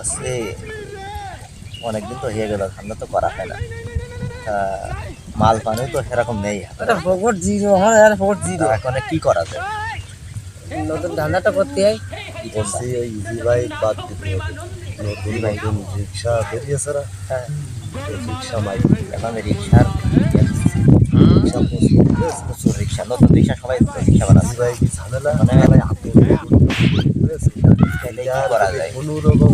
বলছি অনেকদিন তো হয়ে গেল ধান্দা তো করা হয় না। মাল পানি তো সেরকম নেই। Zero zero. এখন কি করা যায়? নতুন ধান্দাটা করতে হয়। ওই ইজি বাইক বাদ দিতে হবে। নতুন নতুন রিক্সা বেরিয়েছে হ্যাঁ। রিক্সা মাইক এখন রিক্সার প্রচুর রিক্সা নতুন রিক্সা সবাই রিক্সা বানাচ্ছে। ইজি বাইকই ঝামেলা। মানে মানে কি যায়? কোনো রকম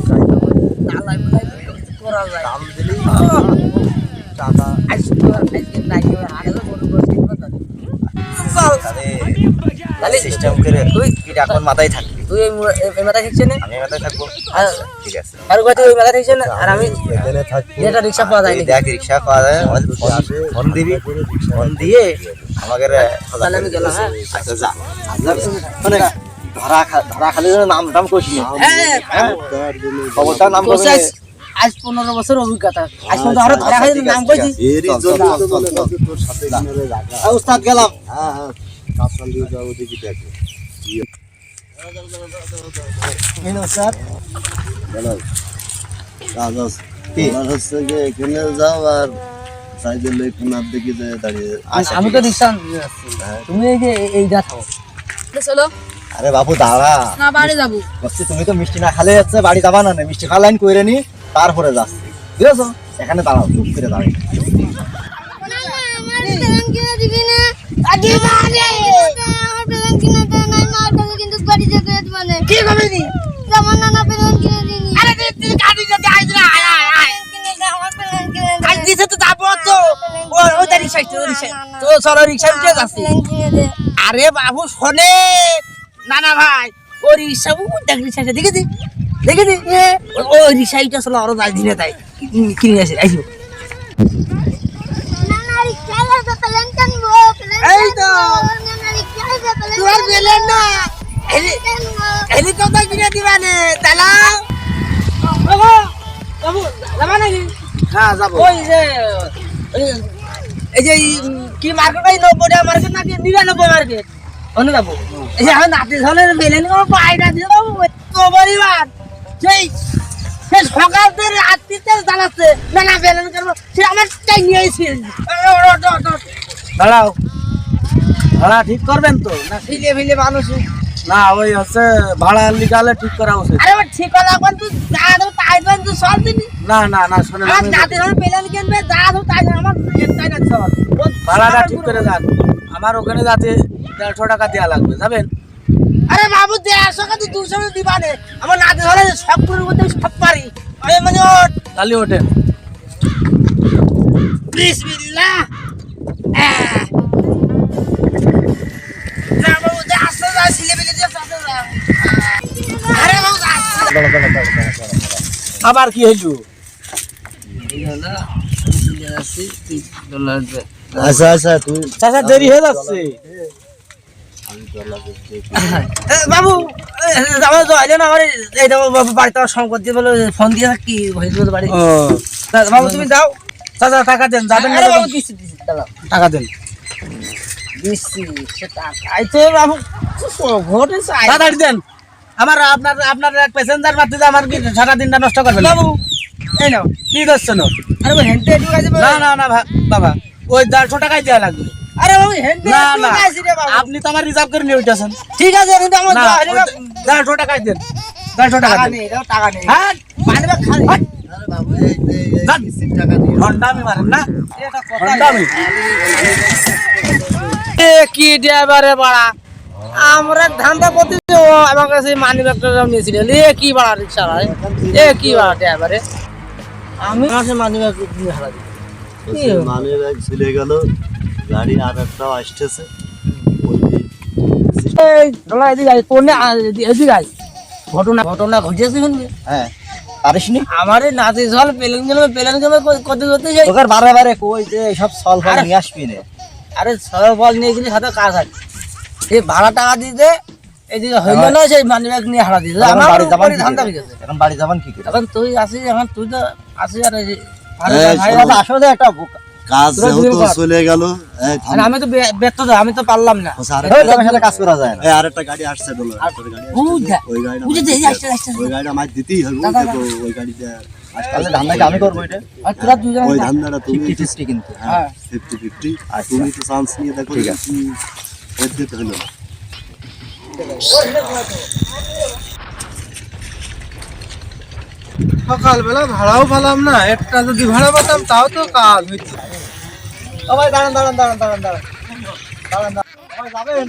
তাহলে সিস্টেম করে তুই কি এখন মাথায় থাকবি তুই এই মু- এই- এই মাথা শিখছে না? আমি মাথায় থাকব। ঠিক আছে। আর কত ওই মাথা শিখছে না? আর আমি এখানে থাকব। যেটা রিক্সা পাওয়া যায় দেখ রিক্সা পাওয়া যায়। ফোন- দিবি? ফোন দিয়ে আমাকে তাহলে আমি গেলাম হ্যাঁ? আচ্ছা যা। মানে ধরা ধরা খালি নাম টাম কষি হ্যাঁ তার জন্য খবরটা নাম কোর্স করবে আজ- পনেরো বছর অভিজ্ঞতা। আজ পর্যন্ত আরও ধরা খাই ঠিক নাম। যে আ, উস্তাদ গেলাম। হ্যাঁ হ্যাঁ। যে এখানে যাও আর এই কোনার দিকে যে দাঁড়িয়ে আচ্ছা, আমি তো আছে। রিক্সা তুমি এই যে এই- থাও। চলো। আরে বাবু দাঁড়া। না বাড়ি যাব। বলছি তুমি তো মিষ্টি না খালে যাচ্ছে বাড়ি যাবা না না, মিষ্টি খাওয়া লাইন করে নি তারপরে যাচ্ছি। বুঝেছ? এখানে দাঁড়াও চুপ করে দাঁড়াই মানে। আরে বাবু শোনে। না না ভাই ও রিক্সা দেখ রিক্সা দেখে দি দেখে দি ও- রিক্সা এটা চলো আরও যাই দিনে তাই কিনে আসে আইসো। এই তো। তোমার বেলেন না। হেলিকপ্টার কিনে দিবা নে তালা বাবু যাবা নাকি? হ্যাঁ যাব। ওই যে এই যে কি মার্কেট নব্বই মার্কেট নাকি নিরানব্বই মার্কেট? অন্য যাব এই নাতি ধরনের বেলেন পায়টা দিয়ে বাবু এত পরিমাণ সেই সে সকাল থেকে রাত্রিতে জ্বালাচ্ছে না না বেলেন করব সে আমার চাই নিয়ে এসে দাঁড়াও। ভাড়া ঠিক করবেন তো? না ফিলে ফিলে মানুষ? না ওই হচ্ছে ভাড়া লিগালে ঠিক করা উচিত। আরে ঠিক এখন তুই যা দেবো তাই দেবেন তুই সব না না না আমার আমি নাতি ধরনের বেলেন কিনবে যা দেবো তাই আমার তাই না সব। ভাড়াটা ঠিক করে যান আমার ওখানে যাতে দেড়শো টাকা দেওয়া লাগবে যাবেন? আরে বাবু দেড়শো টাকা দুশো দিবা নে? আমার নাতি ধরে সব করে মধ্যে সব পারি আরে মানে তাহলে ওঠেন। বিসমিল্লাহ। আহ। যা বাবু যা আস্তে যা সিলে বেলে যা আস্তে যা আরে বাবু যা আস্তে আবার কি হইল? আচ্ছা আচ্ছা তুই চাচা দেরি হয়ে যাচ্ছে। বাবু এ, আমার তো আমার এই বাড়িতে আমার সংকট দিয়ে বলে ফোন দিয়ে কি হয়েছিল বাড়ি। বাবু তুমি দাও চাচা টাকা দেন যাবেন না বাবু? দিচ্ছি দিচ্ছি দাঁড়াও। টাকা দেন। দিচ্ছি সে টাকা। তো বাবু। তাড়াতাড়ি দেন। আমার আপনার আপনার এক প্যাসেঞ্জার মারতে আমার কি সারা দিনটা নষ্ট করবেন বাবু। এই নাও কি? আরে আছে না না না বাবা ওই দেড়শো টাকাই দেওয়া লাগবে। আরে না না। আপনি তো আমার রিজার্ভ করে নিয়ে উঠেছেন ঠিক আছে কিন্তু আমার দেড়শো দেন। দেড়শো টাকা নেই টাকা নেই। হ্যাঁ? খালি কি ড্রাইভারে বাড়া? আমরা ধান্দা আমার কাছে মানি ব্যাগটা নিয়েছিল এ কি বাড়া রিক্সা এ কি বাড়া ড্রাইভারে? আমি মানি ব্যাগ হারা দিই কি? মানে ব্যাগ ছিলে গেল গাড়ি আর একটাও আসতেছে ঘটনা ঘটনা ঘটেছে শুনবি? হ্যাঁ পারিস নি আমার জল পেলেন গেলে পেলেন গেলে করতে করতে যাই? তোকে বারে বারে কই যে সব সল ফল নিয়ে আসবি না। আরে বল নিয়ে গেলে সাথে কাজ আছে। এই ভাড়া টাকা দিতে এদিকে হইল না সেই মানি ব্যাগ নিয়ে হারা দিতে। আমার বাড়ি যাবান কি ধান্দা হয়ে গেছে। এখন বাড়ি যাবান কি করে? এখন তুই আসিস এখন তুই তো আসিস আর আরে আসলে একটা বোকা- কাজ যেহেতু চলে গেল। আর আমি তো ব্যর্থ আমি তো পারলাম না সাথে কাজ করা যায় আরেকটা গাড়ি আসছে। ওই গাড়িটা। ওই দিতেই হবে দেখো, ওই গাড়িটা আমি করব এটা আর তোরা দুজন ওই ধান্দাটা তুমি ফিফটি ফিফটি কিন্তু হ্যাঁ ফিফটি ফিফটি আচ্ছা। তুমি তো চান্স নিয়ে দেখো ঠিক আছে। এর দিতে হলো না। সকালবেলা ভাড়াও পেলাম না একটা যদি ভাড়া পেতাম তাও তো কাজ হইতো। ভাই দাঁড়ান দাঁড়ান দাঁড়ান দাঁড়ান দাঁড়ান। দাঁড়ান দাঁড়ান। যাবেন?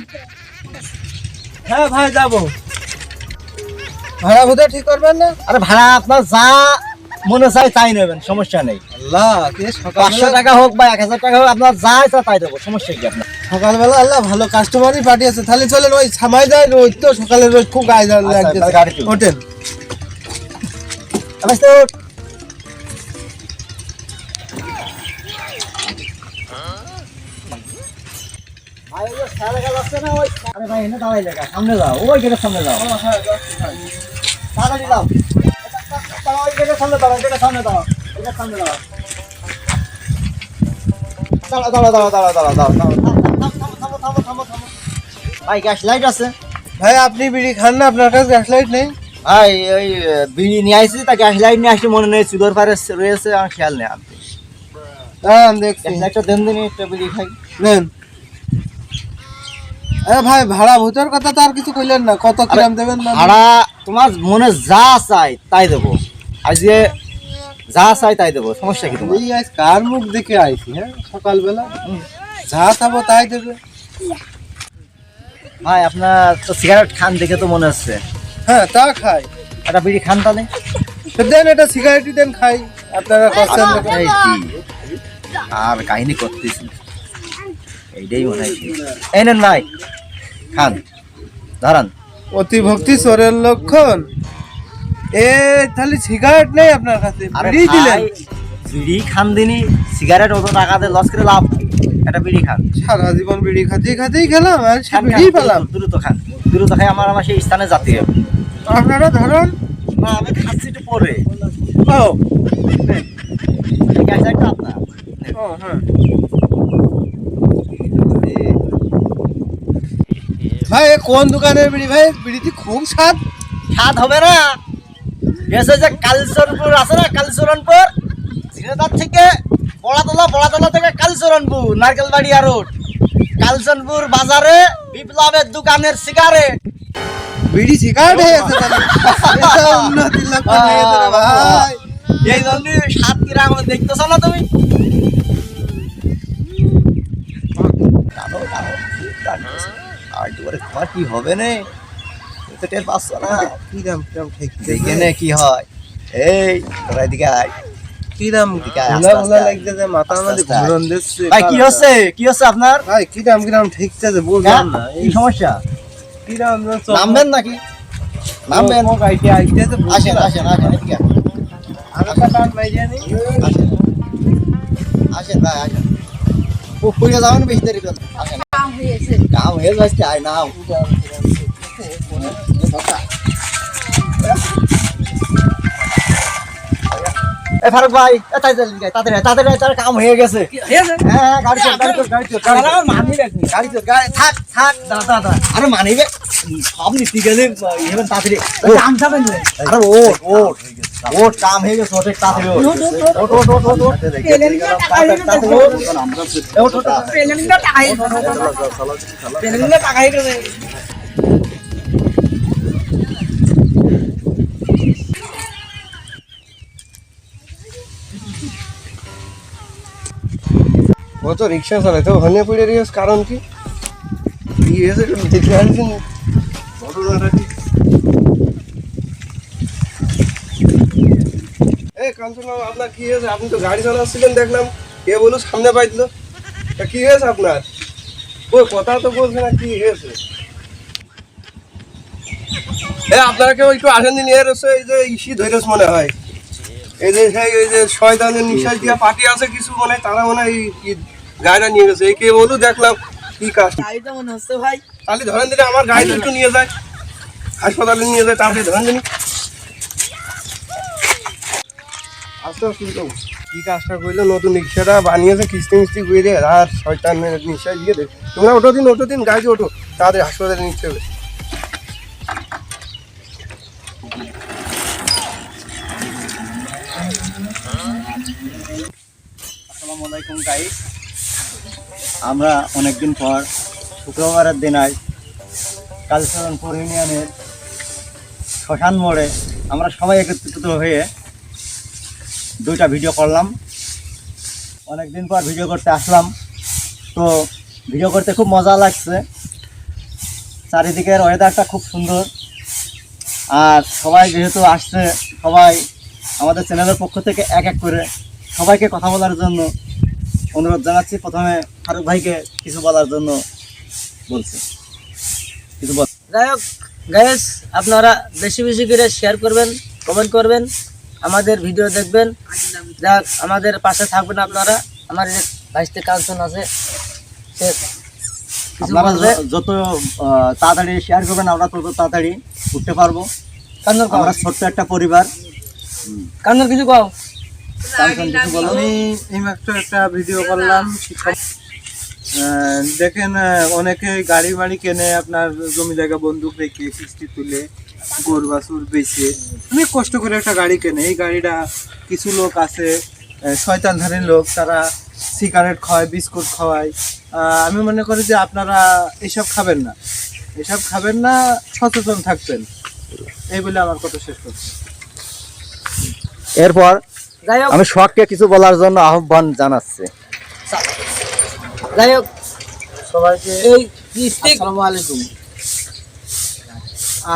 হ্যাঁ ভাই যাব। ভাড়া বোধ ঠিক করবেন না? আরে ভাড়া আপনার যা মনে চাই তাই নেবেন সমস্যা নেই। আল্লাহ পাঁচশো সকালবেলা টাকা হোক বা এক হাজার টাকা হোক আপনার যা ইচ্ছা তাই দেবো সমস্যা কি আপনার? সকালবেলা আল্লাহ ভালো কাস্টমারই পাঠিয়েছে। তাহলে চলেন ওই সামাই যায় রোজ তো সকালে রোজ খুব গায়ে আচ্ছা, লাগছে। ওঠেন আরে ভাই এনে দাঁড়াই লেখা সামনে যাও ওই দাঁড়াও, গেটের সামনে দাঁড়াও থামো, থামো, থামো। ভাই গ্যাস লাইট আছে ভাই আপনি বিড়ি খান না আপনার কাছে গ্যাস লাইট নেই ভাই ওই বিড়ি নিয়ে আসছি তা গ্যাস লাইট নিয়ে আসছি মনে নেই চুলোর পারে রয়েছে আমার খেয়াল নেই আপনি হ্যাঁ দেখছি। গ্যাস দেন দিন একটা বিড়ি খাই। নেন। আরে ভাই ভাড়া ভূতের কথা তো আর কিছু কইলেন না কত কিরাম দেবেন না? ভাড়া তোমার মনে যা চাই তাই দেবো। আজকে যা চাই তাই দেবো সমস্যা কি তোমার? এই আজ কার মুখ দেখে আইছি হ্যাঁ সকালবেলা? যা তাই দেবে। ভাই আপনার তো সিগারেট খান দেখে তো মনে হচ্ছে। হ্যাঁ তা খাই। একটা বিড়ি খান তাহলে। দেন এটা সিগারেটই দেন খাই। আপনারা কষ্টের লোক। কি? আর কাহিনী করতেছি এইটাই মনে হয় এই নেন ভাই খান। ধরান অতি ভক্তি চোরের লক্ষণ। এ তাহলে সিগারেট নেই আপনার কাছে। বিড়ি দিলেন। বিড়ি খান দিনই সিগারেট অত টাকা দিয়ে লস করে লাভ নাই। একটা বিড়ি খান। সারা জীবন বিড়ি খাতেই খাতেই গেলাম আর বিড়ি পেলাম। দ্রুত খান। দ্রুত খাই আমার আমার সেই স্থানে যাতে হবে। আপনারা ধরুন না আমি খাচ্ছি একটু পরে। ও। আপনার। হ্যাঁ। ভাই কোন দোকানের বিড়ি ভাই? বিড়িটি খুব স্বাদ। স্বাদ হবে না। গেছে যে কালচরণপুর আছে না কালচরণপুর? ঝিনেদার থেকে বড়াতলা বড়াতলা থেকে কালচরণপুর নারকেলবাড়ি রোড। কালচরণপুর বাজারে বিপ্লবের দোকানের সিগারেট। বিড়ি সিগারেট হয়ে গেছে এটা উন্নতির লক্ষণ হয়ে ভাই। এই জন্য সাত দেখতেছ না তুমি? কি হবে নে? তো টের পাচ্ছ না। কিরাম কিরাম ঠিক দেখে কি হয়। এই তোরা এদিকে আয়। মাথা। ঘুরন দিচ্ছে ভাই কি হচ্ছে? কি হচ্ছে আপনার? ভাই কিরাম কিরাম ঠিকছে হ্যাঁ? বুঝলাম না এই সমস্যা? নামবেন নাকি নামবেন আইতে আইতে তো আসেন আসেন আসেন এদিকে আসেন। আসেন ভাই আসেন পুকুরে যাবেন বেশি দেরি করবেন আসেন কাম হয়ে যাচ্ছে আয় নাও এ ফারুক ভাই এ তাড়াতাড়ি গাই, তাড়াতাড়ি তাড়াতাড়ি তার কাম হয়ে গেছে। হ্যাঁ হ্যাঁ, গাড়ি চল গাড়ি চল গাড়ি চল গাড়ি চল। গাড়ি থাক থাক দাঁড়া দাঁড়া। আরে মানিবে সব নিতে গেলে এবার তাড়াতাড়ি। ও, দাম যাবেন না আরে ওট ওট ওট কাম হয়ে গেছে তাড়াতাড়ি ওট টাকা হয়ে গেছে। তাড়াতাড়ি টাকা হয়ে গেছে। টাকা হয়ে গেছে। ও তো রিক্সা চালাইতো ওখানে পড়ে রিয়াস কারণ কি? কি আপনার হয়েছে? তো গাড়ি চালাচ্ছিলেন দেখলাম। কে বলু সামনে পাইছিল তা কি হয়েছে আপনার? কথা তো বলছে না, কি হয়েছে? এ আপনারা কেউ একটু আসেন দিন এর এই যে ইসি ধৈর্য মনে হয়। এই যে সেই এই যে শয়তানের নিঃশ্বাস দিয়া পার্টি আছে কিছু মানে তারা মনে হয় গাড়িটা নিয়ে গেছে। এই কে বলু দেখলাম কি কাজ। গাড়িটা মনে হচ্ছে ভাই। তাহলে ধরেন দিলে আমার গাড়িটা একটু নিয়ে যায় হাসপাতালে নিয়ে যায় তারপরে ধরেন দিন আস্তে আস্তে কি কাজটা করল? নতুন রিক্সাটা বানিয়েছে কিস্তি মিস্তি করে আর দিয়ে দেবে তোমরা ওটো দিন ওটো দিন গাড়ি ওঠো তাদের হাসপাতালে নিতে হবে। আসসালামু আলাইকুম গাইস। আমরা অনেকদিন পর শুক্রবারের দিন আজ কালচরণপুর ইউনিয়নের শ্মশান মোড়ে আমরা সবাই একত্রিত হয়ে দুইটা ভিডিও করলাম। অনেকদিন পর ভিডিও করতে আসলাম। তো ভিডিও করতে খুব মজা লাগছে। চারিদিকের ওয়েদারটা খুব সুন্দর। আর সবাই যেহেতু আসছে, সবাই আমাদের চ্যানেলের পক্ষ থেকে এক এক করে সবাইকে কথা বলার জন্য অনুরোধ জানাচ্ছি। প্রথমে ফারুক ভাইকে কিছু বলার জন্য বলছি। কিছু বল যাই হোক আপনারা বেশি বেশি করে শেয়ার করবেন কমেন্ট করবেন আমাদের ভিডিও দেখবেন। যাক আমাদের পাশে থাকবেন আপনারা। আমার যে ভাইস্তে কাঞ্চন আছে সে আপনারা যত তাড়াতাড়ি শেয়ার করবেন আমরা তত তাড়াতাড়ি উঠতে পারব। কও আমরা ছোট্ট একটা পরিবার। কাঞ্চন কিছু কও? আমি এইমাত্র একটা ভিডিও করলাম দেখেন অনেকে গাড়ি বাড়ি কেনে আপনার জমি জায়গা বন্দুক রেখে কিস্তি তুলে গরু বাছুর বেচে। অনেক কষ্ট করে একটা গাড়ি কেনে। এই গাড়িটা কিছু লোক আছে আহ, শয়তান লোক তারা সিগারেট খাওয়ায় বিস্কুট খাওয়ায়। আমি মনে করি যে আপনারা এসব খাবেন না। এসব খাবেন না সচেতন থাকবেন। এই বলে আমার কথা শেষ করছি। এরপর আমি শখকে কিছু বলার জন্য আহ্বান জানাচ্ছি। যাই হোক। সবাইকে এই আসসালামু আলাইকুম।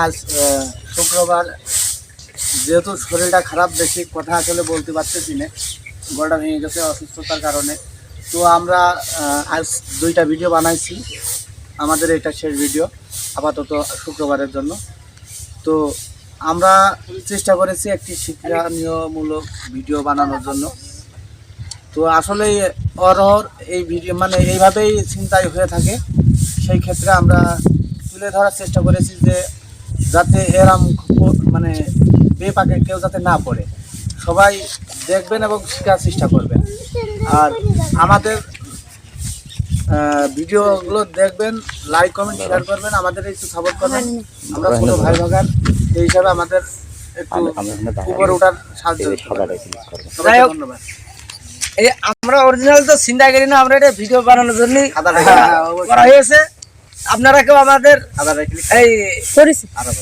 আজ শুক্রবার। যেহেতু শরীরটা খারাপ বেশি কথা আসলে বলতে পারতেছি না। গলাটা ভেঙে গেছে অসুস্থতার কারণে। তো আমরা আজ দুইটা ভিডিও বানাইছি। আমাদের এটা শেষ ভিডিও আপাতত শুক্রবারের জন্য। তো আমরা চেষ্টা করেছি একটি শিক্ষানীয়মূলক ভিডিও বানানোর জন্য। তো আসলে অরহর এই ভিডিও মানে এইভাবেই চিন্তাই হয়ে থাকে। সেই ক্ষেত্রে আমরা তুলে ধরার চেষ্টা করেছি যে যাতে এরাম মানে বেপাকে কেউ যাতে না পড়ে। সবাই দেখবেন এবং শেখার চেষ্টা করবেন। আর আমাদের ভিডিওগুলো দেখবেন লাইক কমেন্ট শেয়ার করবেন আমাদের একটু সাপোর্ট করবেন। আমরা ভাই ভাগান এই হিসাবে আমাদের একটু উপরে ওঠার সাহায্য যাই হোক, এই আমরা অরিজিনাল তো চিন্তা করি না আমরা এটা ভিডিও বানানোর জন্য হ্যাঁ, অবশ্যই। করা হয়েছে। আপনারা কেউ আমাদের এই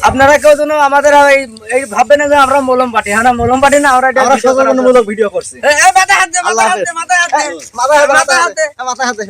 আপনারা কেউ যেন আমাদের এই এই ভাববেন না যে আমরা মলম পাটি। হ্যাঁ মলম পাটি না আমরা এটা সচেতনমূলক ভিডিও করছি। হাতে